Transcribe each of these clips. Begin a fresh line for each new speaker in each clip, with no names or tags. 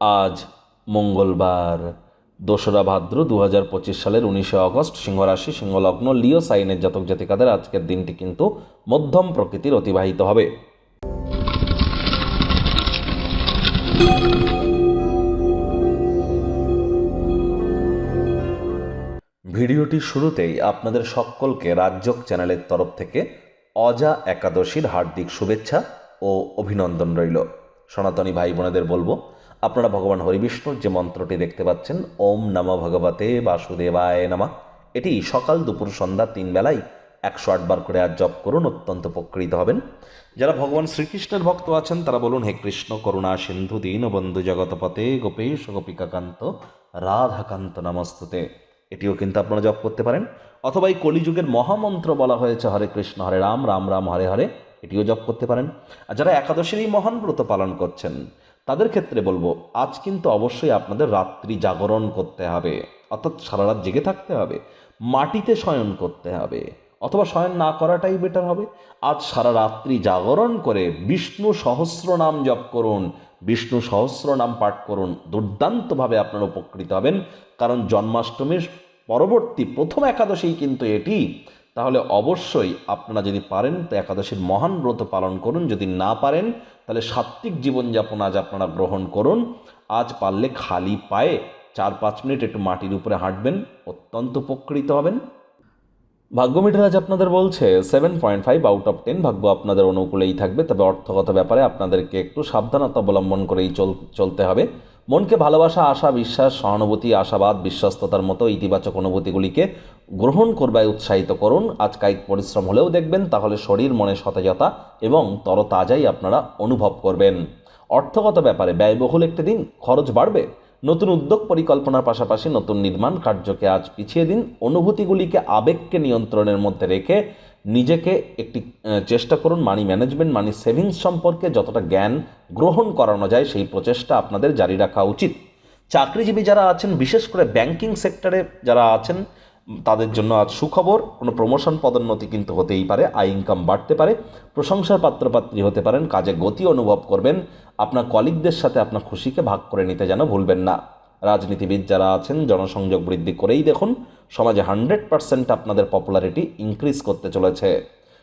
আজ মঙ্গলবার, দোসরা ভাদ্র দু হাজার পঁচিশ সালের উনিশে অগস্ট সিংহরাশি, সিংহলগ্ন, লিও সাইনের জাতক জাতিকাদের আজকের দিনটি কিন্তু মধ্যম প্রকৃতির অতিবাহিত হবে। ভিডিওটির শুরুতেই আপনাদের সকলকে রাজ্যক চ্যানেলের তরফ থেকে অজা একাদশীর হার্দিক শুভেচ্ছা ও অভিনন্দন রইল। সনাতনী ভাই বোনেদের বলব আপনারা ভগবান হরিবিষ্ণুর যে মন্ত্রটি দেখতে পাচ্ছেন, ওম নম ভগবতে বাসুদেবায় নামা। এটি সকাল দুপুর সন্ধ্যা তিন বেলায় একশো আটবার করে আর জপ করুন, অত্যন্ত উপকৃত হবেন। যারা ভগবান শ্রীকৃষ্ণের ভক্ত আছেন, তারা বলুন, হে কৃষ্ণ, করুণা, সিন্ধু, দীন, বন্ধু জগতপতে গোপেশ, গোপিকাকান্ত, রাধাকান্ত, নমস্তুতে। এটিও কিন্তু আপনারা জপ করতে পারেন। অথবা এই কলিযুগের মহামন্ত্র বলা হয়েছে, হরে কৃষ্ণ, হরে রাম রাম রাম, হরে হরে, এটিও জপ করতে পারেন। আর যারা একাদশীর এই মহান ব্রত পালন করছেন তাদের ক্ষেত্রে বলব, আজ কিন্তু অবশ্যই আপনাদের রাত্রি জাগরণ করতে হবে। অর্থাৎ সারা রাত জেগে থাকতে হবে, মাটিতে শয়ন করতে হবে, অথবা শয়ন না করাটাই বেটার হবে। আজ সারা রাত্রি জাগরণ করে বিষ্ণু সহস্র নাম জপ করুন, বিষ্ণু সহস্র নাম পাঠ করুন, দুর্দান্তভাবে আপনারা উপকৃত হবেন। কারণ জন্মাষ্টমীর পরবর্তী প্রথম একাদশী কিন্তু এটি। তাহলে অবশ্যই আপনারা যদি পারেন, তো একাদশীর মহান ব্রত পালন করুন, যদি না পারেন তাহলে সাত্ত্বিক জীবনযাপন আজ আপনারা গ্রহণ করুন। আজ পারলে খালি পায়ে চার পাঁচ মিনিট একটু মাটির উপরে হাঁটবেন, অত্যন্ত উপকৃত হবেন। ভাগ্য মিটার আজ আপনাদের বলছে seven point five out of ten ভাগ্য আপনাদের অনুকূলেই থাকবে। তবে অর্থগত ব্যাপারে আপনাদেরকে একটু সাবধানতা অবলম্বন করেই চল, চলতে হবে। মনকে ভালোবাসা, আশা, বিশ্বাস, সহানুভূতি, আশাবাদ, বিশ্বস্ততার মতো ইতিবাচক অনুভূতিগুলিকে গ্রহণ করবায় উৎসাহিত করুন। আজ কায়িক পরিশ্রম হলেও দেখবেন, তাহলে শরীর, মনে সতেজতা এবং তরতাজাই আপনারা অনুভব করবেন। অর্থগত ব্যাপারে ব্যয়বহুল একটি দিন, খরচ বাড়বে। নতুন উদ্যোগ পরিকল্পনার পাশাপাশি নতুন নির্মাণ কার্যকে আজ পিছিয়ে দিন। অনুভূতিগুলিকে আবেগকে নিয়ন্ত্রণের মধ্যে রেখে নিজেকে একটি চেষ্টা করুন মানি ম্যানেজমেন্ট মানি সেভিংস সম্পর্কে যতটা জ্ঞান গ্রহণ করানো যায় সেই প্রচেষ্টা আপনাদের জারি রাখা উচিত। চাকরিজীবী যারা আছেন, বিশেষ করে ব্যাংকিং সেক্টরে যারা আছেন তাদের জন্য আজ সুখবর। কোনো প্রমোশন পদোন্নতি কিন্তু হতেই পারে, আয় ইনকাম বাড়তে পারে, প্রশংসার পাত্রপাত্রী হতে পারেন, কাজে গতি অনুভব করবেন, আপনার কলিগদের সাথে আপনার খুশিকে ভাগ করে নিতে যেন ভুলবেন না। রাজনীতিবিদ যারা আছেন, জনসংযোগ বৃদ্ধি করেই দেখুন, সমাজে হান্ড্রেড পার্সেন্ট আপনাদের পপুলারিটি ইনক্রিজ করতে চলেছে।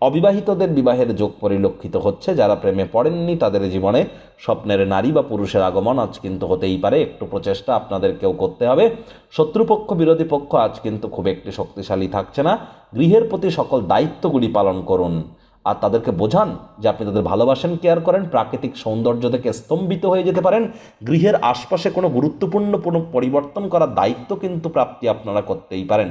অবিবাহিতদের বিবাহের যোগ পরিলক্ষিত হচ্ছে। যারা প্রেমে পড়েননি, তাদের জীবনে স্বপ্নের নারী বা পুরুষের আগমন আজ কিন্তু হতেই পারে। একটু প্রচেষ্টা আপনাদেরকেও করতে হবে। শত্রুপক্ষ, বিরোধী পক্ষ আজ কিন্তু খুব একটি শক্তিশালী থাকছে না। গৃহের প্রতি সকল দায়িত্বগুলি পালন করুন। আর তাদেরকে বোঝান যে আপনি তাদের ভালোবাসেন, কেয়ার করেন, প্রাকৃতিক সৌন্দর্য থেকে স্তম্ভিত হয়ে যেতে পারেন। গৃহের আশপাশে কোনো গুরুত্বপূর্ণ কোনো পরিবর্তন করার দায়িত্ব কিন্তু প্রাপ্তি আপনারা করতেই পারেন।